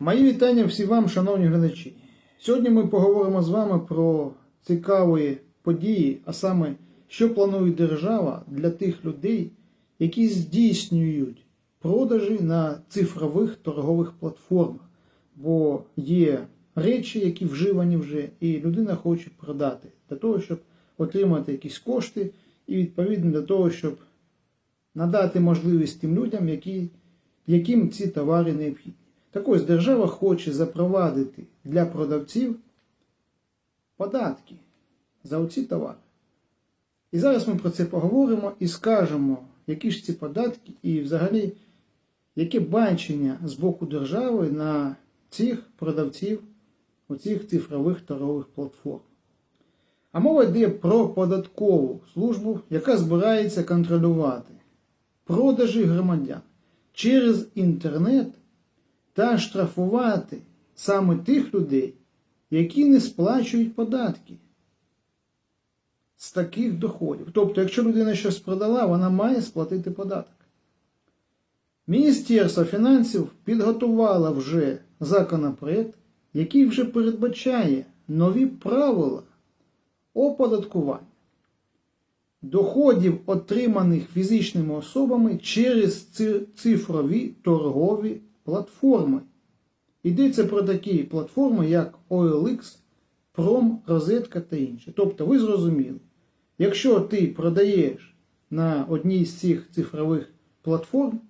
Мої вітання всім вам, шановні глядачі. Сьогодні ми поговоримо з вами про цікаві події, а саме, що планує держава для тих людей, які здійснюють продажі на цифрових торгових платформах. Бо є речі, які вживані вже, і людина хоче продати для того, щоб отримати якісь кошти, і відповідно для того, щоб надати можливість тим людям, які, яким ці товари необхідні. Так ось держава хоче запровадити для продавців податки за оці товари. І зараз ми про це поговоримо і скажемо, які ж ці податки і взагалі яке бачення з боку держави на цих продавців оцих цифрових торгових платформ. А мова йде про податкову службу, яка збирається контролювати продажі громадян через інтернет та штрафувати саме тих людей, які не сплачують податки з таких доходів. Тобто, якщо людина щось продала, вона має сплатити податок. Міністерство фінансів підготувало вже законопроект, який вже передбачає нові правила оподаткування доходів, отриманих фізичними особами через цифрові торгові платформи. Йдеться про такі платформи, як OLX, Prom, Розетка та інші. Тобто, ви зрозуміли, якщо ти продаєш на одній з цих цифрових платформ,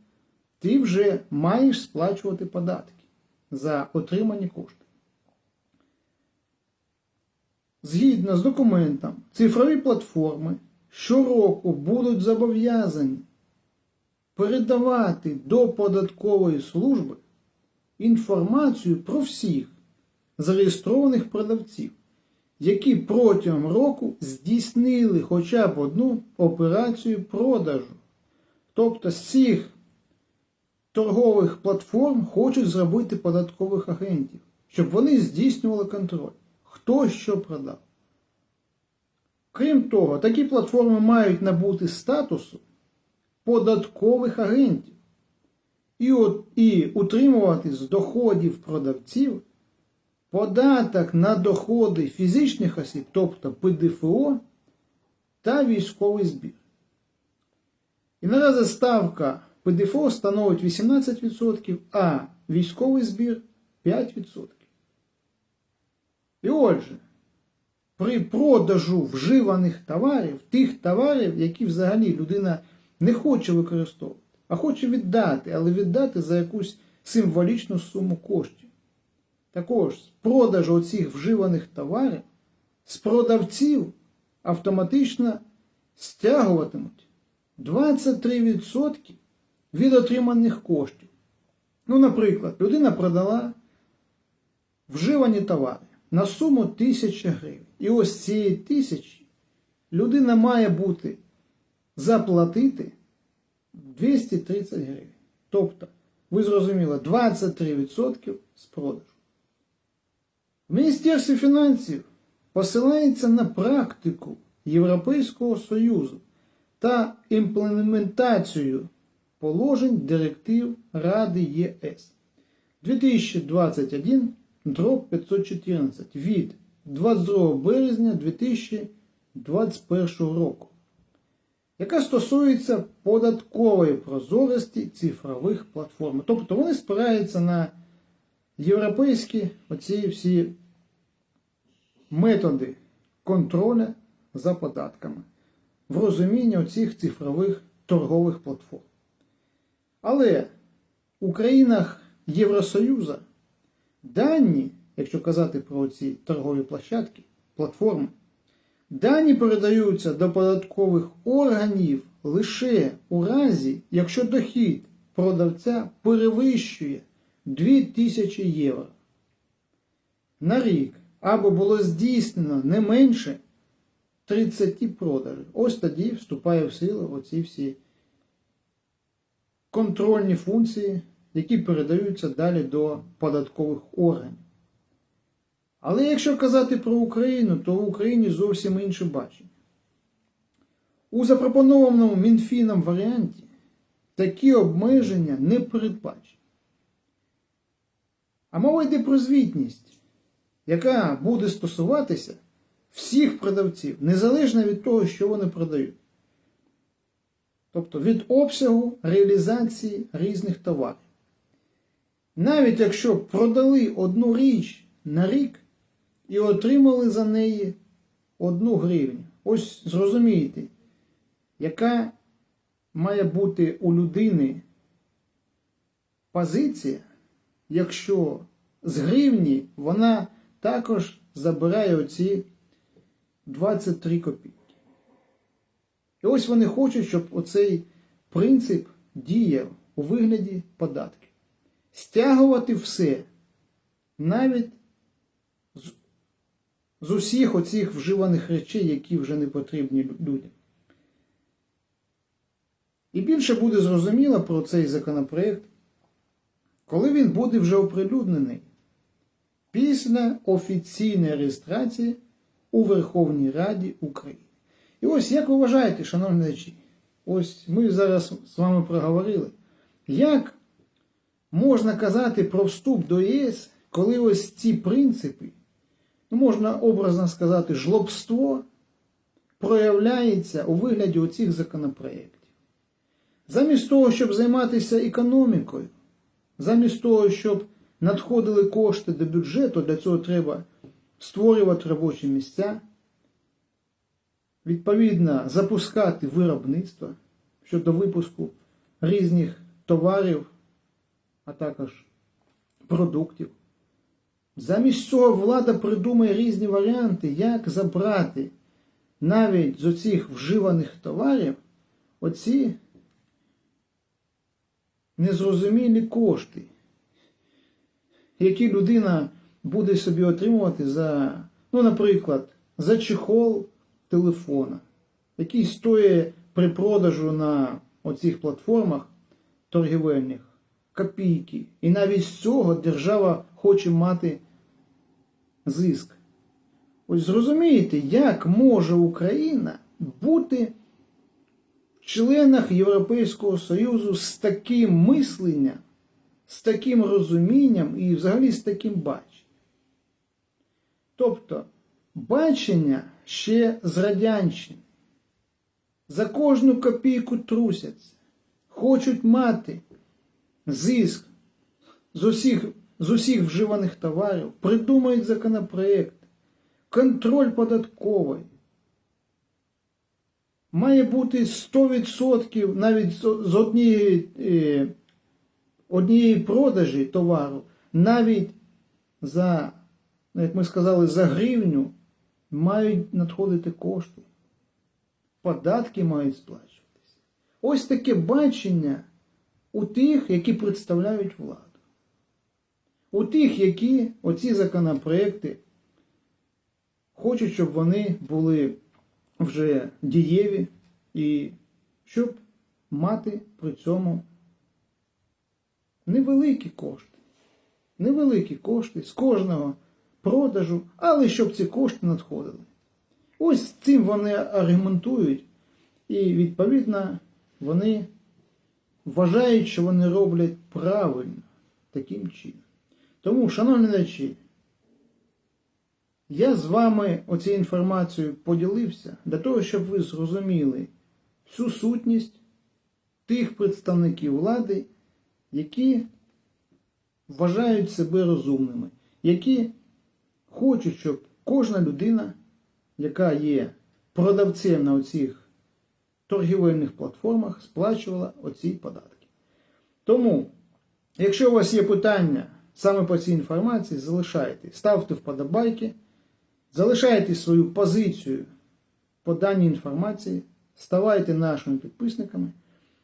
ти вже маєш сплачувати податки за отримані кошти. Згідно з документом, цифрові платформи щороку будуть зобов'язані передавати до податкової служби інформацію про всіх зареєстрованих продавців, які протягом року здійснили хоча б одну операцію продажу. Тобто з цих торгових платформ хочуть зробити податкових агентів, щоб вони здійснювали контроль, хто що продав. Крім того, такі платформи мають набути статусу податкових агентів і, от, і утримувати з доходів продавців податок на доходи фізичних осіб, тобто ПДФО та військовий збір. І наразі ставка ПДФО становить 18%, а військовий збір 5%. І отже, при продажу вживаних товарів, тих товарів, які взагалі людина не хоче використовувати, а хоче віддати, але віддати за якусь символічну суму коштів. Також з продажу оцих вживаних товарів з продавців автоматично стягуватимуть 23% від отриманих коштів. Ну, наприклад, людина продала вживані товари на суму 1000 гривень. І ось цієї тисячі людина має бути заплатити 230 гривень. Тобто, ви зрозуміли, 23% з продажу. В Міністерстві фінансів посилається на практику Європейського Союзу та імплементацію положень директив Ради ЄС 2021 дроб 514 від 22 березня 2021 року, яка стосується податкової прозорості цифрових платформ. Тобто вони спираються на європейські оці всі методи контроля за податками в розумінні оцих цифрових торгових платформ. Але у країнах Євросоюзу дані, якщо казати про ці торгові площадки, платформи, дані передаються до податкових органів лише у разі, якщо дохід продавця перевищує 2000 євро на рік або було здійснено не менше 30 продажів. Ось тоді вступає в силу оці всі контрольні функції, які передаються далі до податкових органів. Але якщо казати про Україну, то в Україні зовсім інше бачення. У запропонованому Мінфіном варіанті такі обмеження не передбачені. А мова йде про звітність, яка буде стосуватися всіх продавців, незалежно від того, що вони продають. Тобто від обсягу реалізації різних товарів. Навіть якщо продали одну річ на рік і отримали за неї одну гривню. Ось зрозумієте, яка має бути у людини позиція, якщо з гривні вона також забирає оці 23 копійки. І ось вони хочуть, щоб оцей принцип діяв у вигляді податків. Стягувати все, навіть з усіх оцих вживаних речей, які вже не потрібні людям. І більше буде зрозуміло про цей законопроект, коли він буде вже оприлюднений після офіційної реєстрації у Верховній Раді України. І ось як ви вважаєте, шановні глядачі, ось ми зараз з вами проговорили, як можна казати про вступ до ЄС, коли ось ці принципи, ну можна образно сказати, жлобство проявляється у вигляді оцих законопроєктів. Замість того, щоб займатися економікою, замість того, щоб надходили кошти до бюджету, для цього треба створювати робочі місця, відповідно запускати виробництво щодо випуску різних товарів, а також продуктів. Замість цього влада придумає різні варіанти, як забрати навіть з оцих вживаних товарів оці незрозумілі кошти, які людина буде собі отримувати за, ну, наприклад, за чехол телефона, який стоїть при продажу на оцих платформах торгівельних копійки. І навіть з цього держава хоче мати зиск. Ось зрозумієте, як може Україна бути в членах Європейського Союзу з таким мисленням, з таким розумінням і взагалі з таким баченням. Тобто бачення ще з радянщини. За кожну копійку трусяться, хочуть мати зиск з усіх, з усіх вживаних товарів, придумають законопроект, контроль податковий. Має бути 100% навіть з з однієї, е, однієї продажі товару, навіть за, ну, як ми сказали, за гривню мають надходити кошти. Податки мають сплачуватися. Ось таке бачення у тих, які представляють владу. У тих, які оці законопроекти хочуть, щоб вони були вже дієві і щоб мати при цьому невеликі кошти. Невеликі кошти з кожного продажу, але щоб ці кошти надходили. Ось цим вони аргументують, і відповідно вони вважають, що вони роблять правильно таким чином. Тому, шановні глядачі, я з вами оцією інформацією поділився для того, щоб ви зрозуміли всю сутність тих представників влади, які вважають себе розумними, які хочуть, щоб кожна людина, яка є продавцем на оцих торгівельних платформах, сплачувала оці податки. Тому, якщо у вас є питання саме по цій інформації, залишайте, ставте вподобайки, залишайте свою позицію по даній інформації, ставайте нашими підписниками.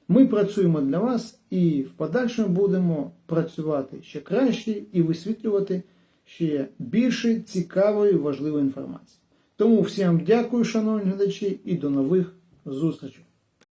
Ми працюємо для вас і в подальшому будемо працювати ще краще і висвітлювати ще більше цікавої важливої інформації. Тому всім дякую, шановні глядачі, і до нових зустрічей.